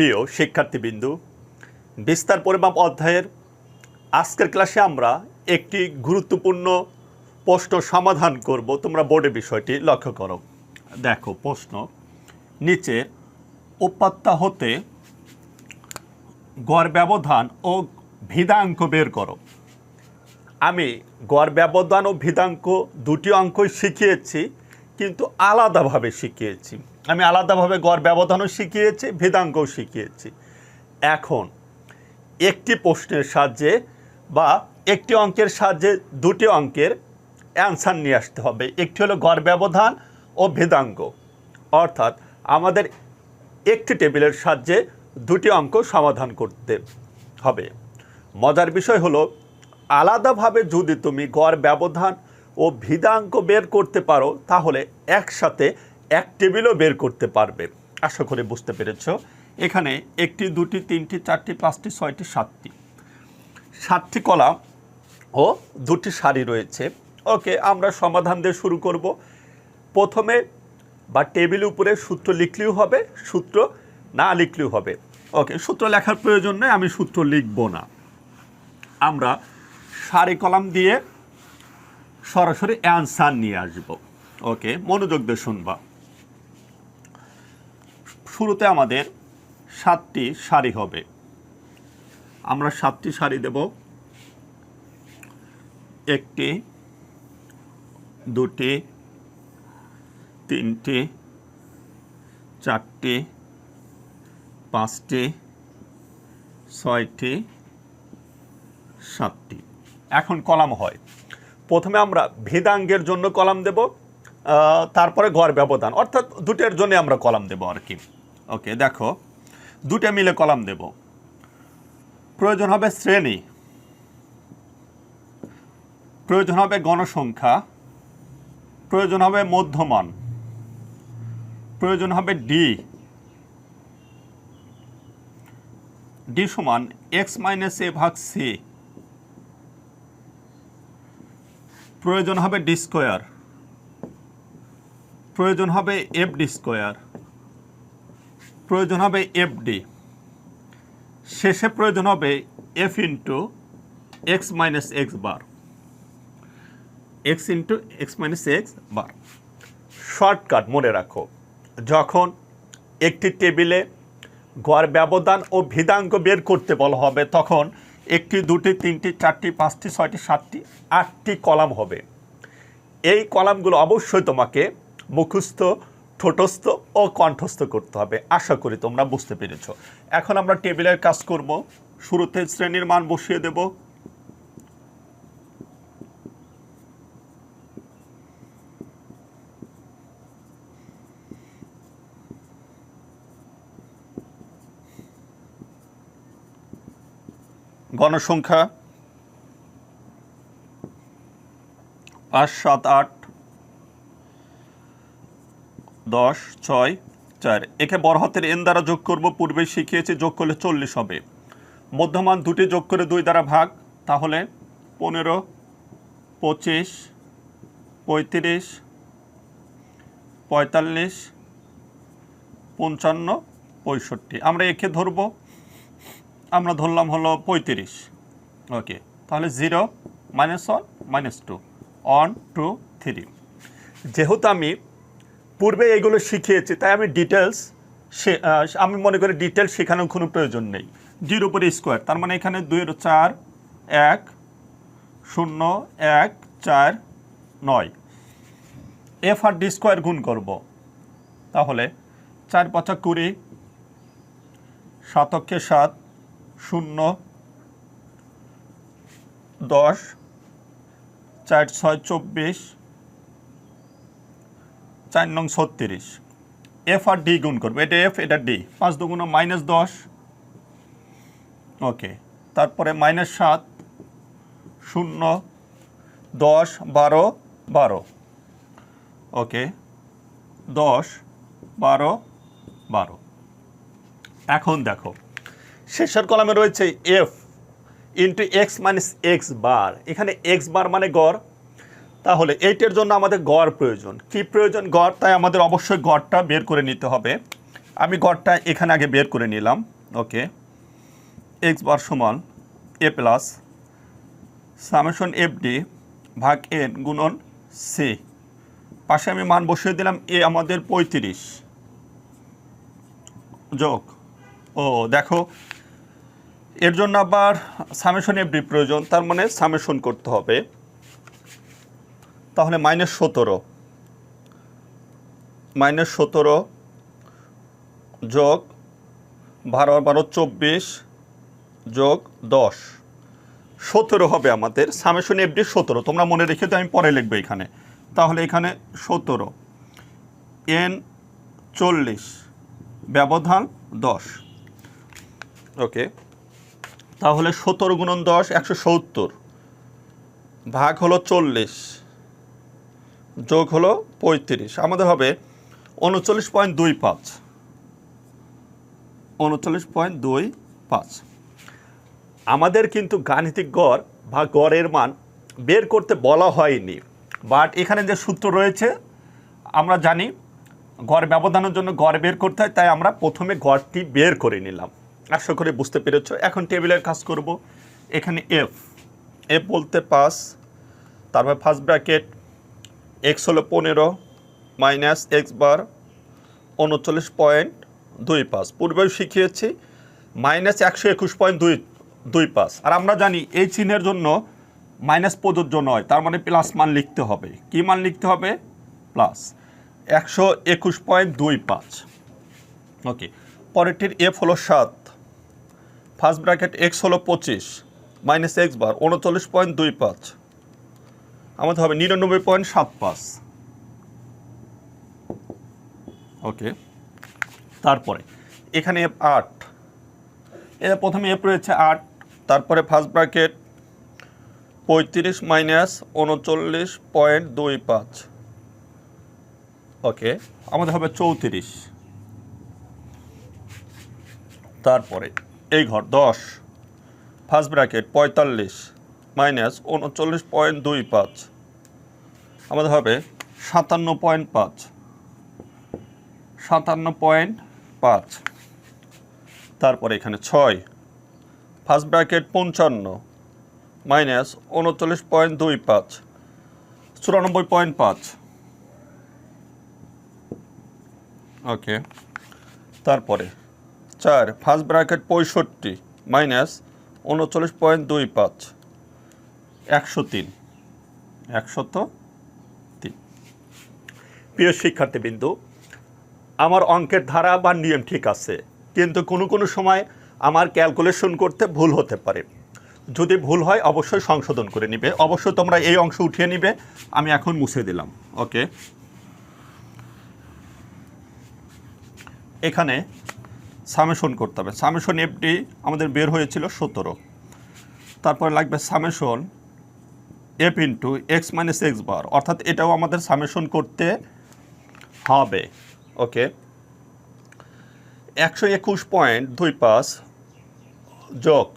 প্রিয় শিক্ষার্থীবৃন্দু, বিস্তার পরিমাপ অধ্যায়ের আজকের ক্লাসে আমরা একটি গুরুত্বপূর্ণ প্রশ্ন সমাধান করব। তোমরা বোর্ডে বিষয়টি লক্ষ্য করো। দেখো, প্রশ্ন নিচে উপাত্তা হতে গড় ব্যবধান ও ভিদাঙ্ক বের করো। আমি গড় ব্যবধান ও ভিদাঙ্ক দুটি অঙ্কই শিখিয়েছি, কিন্তু আলাদাভাবে শিখিয়েছি। আমি আলাদাভাবে গড় ব্যবধানও শিখিয়েছি ভেদাঙ্কও শিখিয়েছি। এখন, একটি প্রশ্নের সাহায্যে বা একটি অঙ্কের সাহায্যে দুটি অঙ্কের অ্যান্সার নিয়ে আসতে হবে। একটি হলো গড় ব্যবধান ও ভেদাঙ্গ। অর্থাৎ আমাদের একটি টেবিলের সাহায্যে দুটি অঙ্ক সমাধান করতে হবে। মজার বিষয় হলো, আলাদাভাবে যদি তুমি গড় ব্যবধান ও ভিদাঙ্ক বের করতে পারো, তাহলে একসাথে এক টেবিলও বের করতে পারবে। আশা করে বুঝতে পেরেছ, এখানে একটি, দুটি, তিনটি, চারটি, পাঁচটি, ছয়টি, সাতটি। সাতটি কলাম ও দুটি সারি রয়েছে। ওকে, আমরা সমাধান দিয়ে শুরু করব। প্রথমে বা টেবিল উপরে সূত্র লিখলেও হবে, সূত্র না লিখলেও হবে। ওকে, সূত্র লেখার প্রয়োজন নেই, আমি সূত্র লিখব না। আমরা সারি কলাম দিয়ে সরাসরি অ্যান্সার নিয়ে আসব। ওকে, মনোযোগ দিয়ে শুনবা। শুরুতে আমাদের সাতটি শাড়ি হবে। আমরা সাতটি শাড়ি দেব। একটি, দুটি, তিনটি, চারটি, পাঁচটি, ছয়টি, সাতটি। এখন কলাম হয়। প্রথমে আমরা ভেদাঙ্গের জন্য কলাম দেব তারপরে গড় ব্যবধান। অর্থাৎ দুটের জন্য আমরা কলাম দেব আর কি। ওকে দেখো। দুটো মিলে কলাম দেব। প্রয়োজন হবে শ্রেণি। প্রয়োজন হবে গণসংখ্যা। প্রয়োজন হবে মধ্যমান। প্রয়োজন হবে ডি ডি সমান এক্স মাইনাস এ ভাগ সি প্রয়োজন হবে ডি স্কোয়ার প্রয়োজন হবে এফ ডি স্কোয়ার প্রয়োজন হবে এফ ডি শেষে প্রয়োজন হবে F into X minus X bar X into X minus X bar shortcut মনে রাখো, যখন একটি টেবিলে গড় ব্যবধান ও ভিদাঙ্ক বের করতে বলা হবে, তখন একটি, দুটি, তিনটি, চারটি, পাঁচটি, ছয়টি, সাতটি, আটটি কলাম হবে। এই কলামগুলো অবশ্যই তোমাকে মুখস্থ ঠোঁটস্থ ও কণ্ঠস্থ করতে হবে। আশা করি তোমরা বুঝতে পেরেছ। এখন আমরা টেবিলের কাজ করব। শুরুতে শ্রেণির মান বসিয়ে দেব। গণসংখ্যা পাঁচ, সাত, আট দশ, ছয়, চার। একে বড় হাতের এন দ্বারা যোগ করব, পূর্বে শিখিয়েছি, যোগ করলে চল্লিশ হবে। মধ্যমান দুটি যোগ করে দুই দ্বারা ভাগ, তাহলে পনেরো, পঁচিশ, পঁয়ত্রিশ, পঁয়তাল্লিশ, পঞ্চান্ন, পঁয়ষট্টি। আমরা একে ধরবো, আমরা ধরলাম হলো পঁয়ত্রিশ। ওকে, তাহলে zero, minus one, minus two, one, two, three. যেহেতু আমি পূর্বে এগুলো শিখিয়েছি, তাই আমি ডিটেলস আমি মনে করি ডিটেলস শেখানোর কোনো প্রয়োজন নেই। জিরো উপরে স্কোয়ার তার মানে এখানে দুইয়ের চার, এক, শূন্য, এক, চার, নয়। এফ আর ডি স্কোয়ার গুণ করব। তাহলে চার পাঁচা কুড়ি শতকে সাত, শূন্য, দশ, চার ছয় চব্বিশ চার নং ছত্রিশ। এফ আর ডি গুণ করব। এটা এফ এটা ডি পাঁচ দুগুণ মাইনাস দশ। ওকে তারপরে মাইনাস সাত, শূন্য, দশ, বারো বারো। ওকে দশ, বারো বারো। এখন দেখো, শেষের কলামে রয়েছে F into X minus X bar এখানে এক্স বার মানে গড়। তাহলে এইটার জন্য আমাদের গড় প্রয়োজন। কি প্রয়োজন গড়? তাই আমাদের অবশ্যই গড়টা বের করে নিতে হবে। আমি গড়টা এখানে আগে বের করে নিলাম। ওকে। এক্স বার সমান A plus summation F D ভাগ এন গুণন সি পাশে আমি মান বসিয়ে দিলাম এ আমাদের পঁয়ত্রিশ। যোগ। ও, দেখো। এর জন্য আবার সামেশন এফডি প্রয়োজন, তার মানে সামেশন করতে হবে। তাহলে মাইনাস সতেরো। মাইনাস সতেরো যোগ বারো বারো চব্বিশ যোগ দশ। সতেরো হবে আমাদের। সামেশন এফডি সতেরো। তোমরা মনে রেখে তো আমি পরে লিখব এখানে। তাহলে এখানে সতেরো। এন চল্লিশ। ব্যবধান দশ। ওকে। তাহলে সতেরো গুণন দশ, একশো সত্তর। ভাগ হলো চল্লিশ। যোগ হলো পঁয়ত্রিশ। আমাদের হবে উনচল্লিশ পয়েন্ট দুই পাঁচ। উনচল্লিশ পয়েন্ট দুই পাঁচ। আমাদের কিন্তু গাণিতিক গড় বা গড়ের মান বের করতে বলা হয়নি। বাট এখানে যে সূত্র রয়েছে, আমরা জানি গড় ব্যবধানের জন্য গড় বের করতে হয়, তাই আমরা প্রথমে গড়টি বের করে নিলাম। আশা করে বুঝতে পেরেছ। এখন টেবিলের কাজ করব। এখানে এফ এফ বলতে পাস, তারপর ফার্স্ট ব্র্যাকেট এক্স হলো পনেরো, মাইনাস এক্স বার উনচল্লিশ পয়েন্ট দুই পাঁচ। পূর্বেও শিখিয়েছি, মাইনাস একশো একুশ পয়েন্ট দুই দুই পাঁচ। আর আমরা জানি এই চিহ্নের জন্য মাইনাস প্রযোজ্য নয়, তার মানে প্লাস মান লিখতে হবে। কী মান লিখতে হবে? প্লাস। একশো একুশ পয়েন্ট দুই পাঁচ। ওকে, পরেরটির এফ হলো সাত, ফার্স্ট ব্র্যাকেট এক্স হলো পঁচিশ, মাইনাস এক্স বার উনচল্লিশ পয়েন্ট দুই পাঁচ। আমাদের হবে নিরানব্বই পয়েন্ট সাত পাঁচ। ওকে। তারপরে, এখানে আট। এর প্রথমে এফ রয়েছে আট, তারপরে ফার্স্ট ব্র্যাকেট পঁয়ত্রিশ মাইনাস উনচল্লিশ পয়েন্ট দুই পাঁচ। ওকে, আমাদের হবে চৌত্রিশ। তারপরে, এই ঘর দশ ফার্স্ট ব্র্যাকেট পঁয়তাল্লিশ। মাইনাস উনচল্লিশ পয়েন্ট দুই পাঁচ। আমাদের হবে সাতান্ন পয়েন্ট পাঁচ। সাতান্ন পয়েন্ট পাঁচ। তারপরে এখানে ছয়। ফার্স্ট ব্র্যাকেট পঞ্চান্ন মাইনাস উনচল্লিশ পয়েন্ট দুই পাঁচ। চুরানব্বই পয়েন্ট পাঁচ। ওকে। তারপরে চার, ফার্স্ট ব্র্যাকেট পঁয়ষট্টি মাইনাস উনচল্লিশ পয়েন্ট দুই পাঁচ। একশো তিন। একশত তিন। প্রিয় শিক্ষার্থীবৃন্দু, আমার অঙ্কের ধারা বা নিয়ম ঠিক আছে, কিন্তু কোনো কোনো সময় আমার ক্যালকুলেশন করতে ভুল হতে পারে। যদি ভুল হয়, অবশ্যই সংশোধন করে নিবে। অবশ্যই তোমরা এই অংশ উঠিয়ে নিবে। আমি এখন মুছে দিলাম। ওকে? এখানে সামেশন করতে হবে। সামেশন এফডি আমাদের বের হয়েছিল সতেরো। তারপরে লাগবে summation F into X minus X bar অর্থাৎ এটাও আমাদের সামেশন করতে হবে ওকে একশো একুশ পয়েন্ট দুই পাঁচ যোগ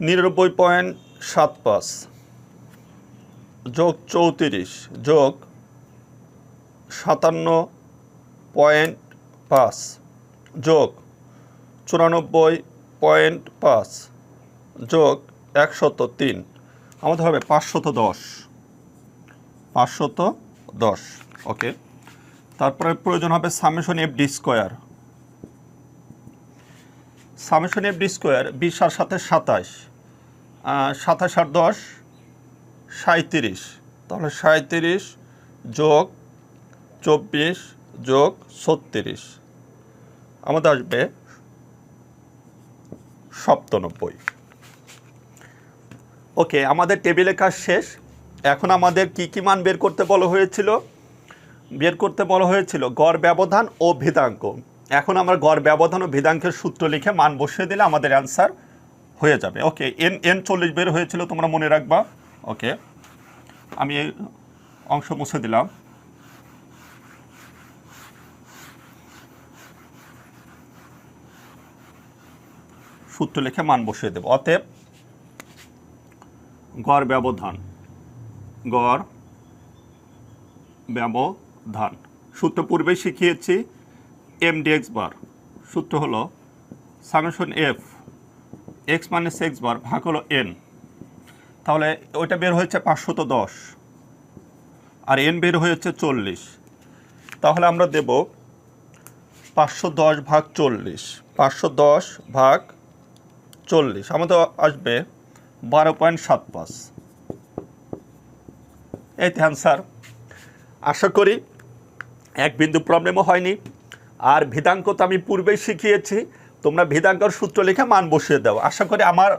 নিরানব্বই পয়েন্ট সাত পাঁচ যোগ চৌত্রিশ যোগ সাতান্ন পয়েন্ট পাঁচ যোগ চুরানব্বই পয়েন্ট পাঁচ যোগ একশত তিন। আমাদের হবে পাঁচশত দশ। পাঁচশত দশ, ওকে। তারপরে প্রয়োজন হবে summation F D square. Summation F D square বিশ আর সাথে সাতাশ। সাতাশ আর দশ সাঁত্রিশ তাহলে সাঁত্রিশ যোগ চব্বিশ যোগ ছত্রিশ। আমাদের আসবে সপ্তানব্বই। ওকে আমাদের টেবিলে কাজ শেষ। এখন আমাদের কি কি মান বের করতে বলা হয়েছিল? বের করতে বলা হয়েছিল গড় ব্যবধান ও ভেদাঙ্ক। এখন আমরা গড় ব্যবধান ও ভেদাঙ্কের সূত্র লিখে মান বসিয়ে দিলে আমাদের অ্যান্সার হয়ে যাবে। ওকে এন এন চল্লিশ বের হয়েছিল, তোমরা মনে রাখবা। ওকে আমি অংশ মুছে দিলাম। সূত্র লিখে মান বসিয়ে দেব। অতএব গড় ব্যবধান। গড় ব্যবধান। সূত্র পূর্বে শিখিয়েছি এম এক্স বার। সূত্র হলো summation F X minus X bar ভাগ হলো এন তাহলে ওইটা বের হয়েছে পাঁচশত দশ। আর এন বের হয়েছে চল্লিশ। তাহলে আমরা দেব পাঁচশো দশ ভাগ চল্লিশ। পাঁচশো দশ ভাগ চল্লিশ। আমাদের আসবে বারো পয়েন্ট সাত পাঁচ। এই অ্যান্সার আশা করি এক বিন্দু প্রবলেমও হয়নি। আর ভেদাঙ্ক তো আমি পূর্বেই শিখিয়েছি, তোমরা ভেদাঙ্কর সূত্র লিখে মান বসিয়ে দাও। আশা করি আমার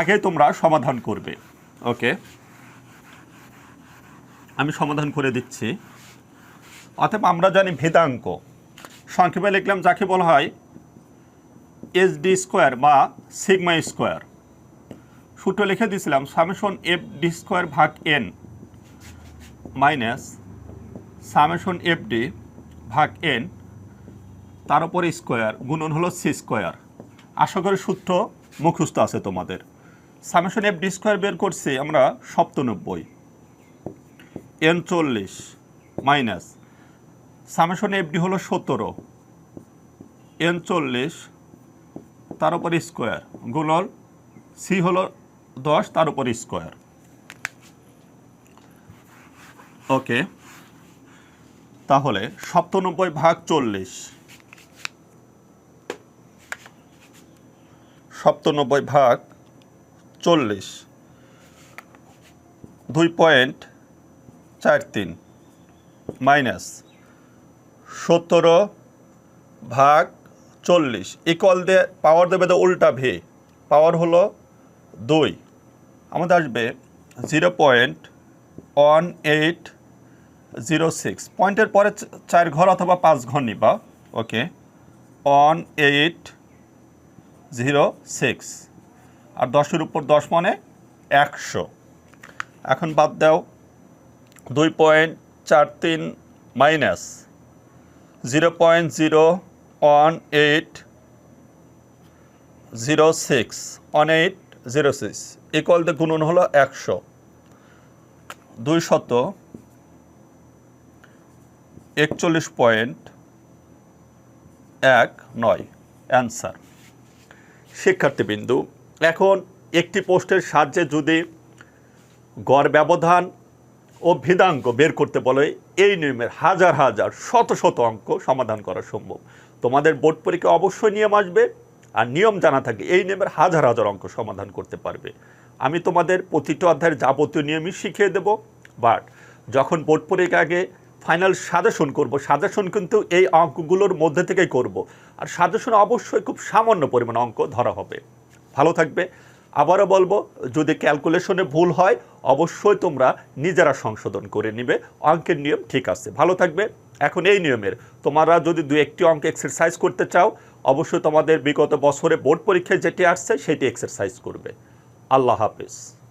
আগে তোমরা সমাধান করবে। ওকে আমি সমাধান করে দিচ্ছি। অতএব আমরা জানি ভেদাঙ্ক। সংক্ষেপে লিখলাম, যাকে বলা হয় এস ডি স্কোয়ার বা সিগমা স্কোয়ার সূত্র লিখে দিয়েছিলাম সামেশন এফ ডি স্কোয়ার ভাগ N minus summation F D ভাগ এন, তার উপরে স্কোয়ার গুণন হলো সি স্কোয়ার। আশা করি সূত্র মুখস্থ আছে তোমাদের। সামেশন এফ ডি স্কোয়ার বের করছি আমরা সপ্তানব্বই, এন চল্লিশ মাইনাস সামেশন এফ ডি হলো সতেরো, এন চল্লিশ, তার উপর স্কোয়ার গুণল সি হলো দশ, তার উপর স্কোয়ার। ওকে। তাহলে সপ্তানব্বই ভাগ চল্লিশ। সপ্তানব্বই ভাগ চল্লিশ। দুই পয়েন্ট চার তিন। মাইনাস সতেরো ভাগ চল্লিশ। ইকুয়াল দিয়ে পাওয়ার দেবে তো উল্টা ভি পাওয়ার হলো দুই। আমাদের আসবে zero point one eight zero six পয়েন্টের পরে চার ঘর অথবা পাঁচ ঘর নিবা। Okay one eight zero six আর দশের উপর দশ মানে একশো। এখন বাদ দাও। দুই পয়েন্ট চার তিন minus zero point zero one eight zero six one eight zero six. Equal দিয়ে গুণন হলো একশো। দুই শত একচল্লিশ পয়েন্ট এক নয়। অ্যান্সার শিক্ষার্থীবিন্দু, এখন একটি পোস্টের সাহায্যে যদি গড় ব্যবধান ও ভেদাঙ্ক বের করতে বলে, এই নিয়মের হাজার হাজার, শত শত অঙ্ক সমাধান করা সম্ভব। তোমাদের বোর্ড পরীক্ষা অবশ্যই নিয়ম আসবে। আর নিয়ম জানা থাকে, এই নিয়মের হাজার হাজার অঙ্ক সমাধান করতে পারবে। আমি তোমাদের প্রতিটা অধ্যায়ের যাবতীয় নিয়মই শিখিয়ে দেব বাট যখন বোর্ড পরীক্ষা আগে ফাইনাল সাজেশন করব সাজেশন কিন্তু এই অঙ্কগুলোর মধ্যে থেকেই করব। আর সাজেশন অবশ্যই খুব সামান্য পরিমাণ অঙ্ক ধরা হবে। ভালো থাকবে আবারও বলব, যদি ক্যালকুলেশনে ভুল হয়, অবশ্যই তোমরা নিজেরা সংশোধন করে নিবে। অঙ্কের নিয়ম ঠিক আছে। ভালো থাকবে। এখন এই নিয়মের। তোমরা যদি দু একটি অঙ্ক এক্সারসাইজ করতে চাও, অবশ্যই তোমাদের বিগত বছরে বোর্ড পরীক্ষায় যেটি আসছে, সেটি এক্সারসাইজ করবে। আল্লাহ হাফিজ।